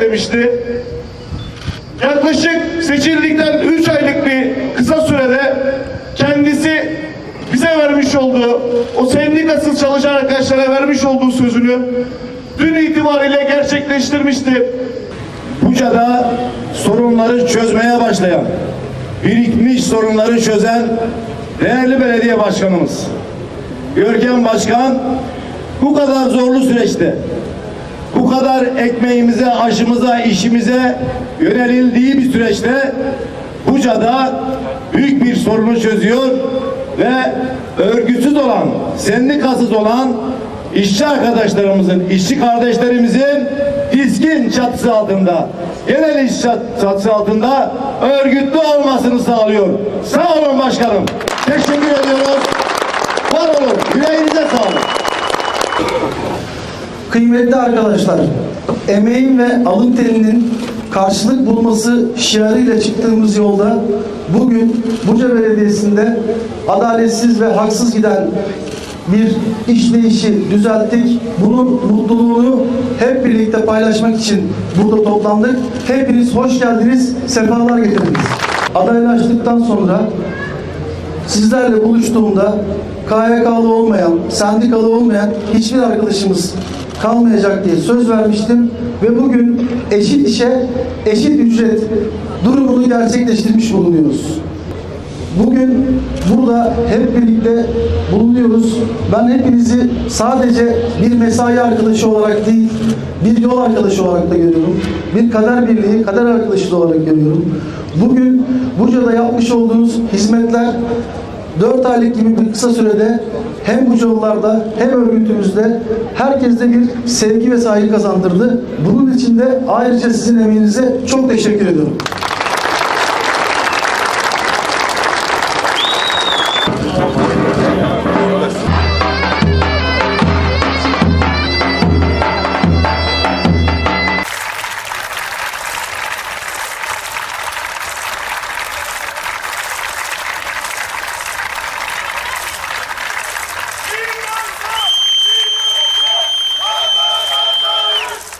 demişti. Yaklaşık seçildikten 3 aylık bir kısa sürede kendisi bize vermiş olduğu, o sendikasız çalışan arkadaşlara vermiş olduğu sözünü dün itibariyle gerçekleştirmişti. Buca'da sorunları çözmeye başlayan, birikmiş sorunları çözen değerli belediye başkanımız. Görkem Başkan bu kadar zorlu süreçte bu kadar ekmeğimize, aşımıza, işimize yönelildiği bir süreçte Buca'da büyük bir sorunu çözüyor ve örgütsüz olan, sendikasız olan işçi arkadaşlarımızın, işçi kardeşlerimizin diskin çatısı altında, genel iş çat- çatısı altında örgütlü olmasını sağlıyor. Sağ olun başkanım. Teşekkür ediyoruz. Var olun. Yüreğinize sağlık. Kıymetli arkadaşlar, emeğin ve alın terinin karşılık bulması şiarıyla çıktığımız yolda bugün Buca Belediyesi'nde adaletsiz ve haksız giden bir işleyişi düzelttik. Bunun mutluluğunu hep birlikte paylaşmak için burada toplandık. Hepiniz hoş geldiniz, sefalar getirdiniz. Adaylaştıktan sonra Sizlerle buluştuğumda KYK'lı olmayan, sendikalı olmayan hiçbir arkadaşımız kalmayacak diye söz vermiştim ve bugün eşit işe eşit ücret durumunu gerçekleştirmiş bulunuyoruz. Bugün burada hep birlikte bulunuyoruz. Ben hepinizi sadece bir mesai arkadaşı olarak değil, bir yol arkadaşı olarak da görüyorum. Bir kader birliği, kader arkadaşı da olarak görüyorum. Bugün Buca'da yapmış olduğunuz hizmetler 4 aylık gibi bir kısa sürede hem Bucalılarda hem örgütümüzde herkeste bir sevgi ve saygı kazandırdı. Bunun için de ayrıca sizin emeğinize çok teşekkür ediyorum.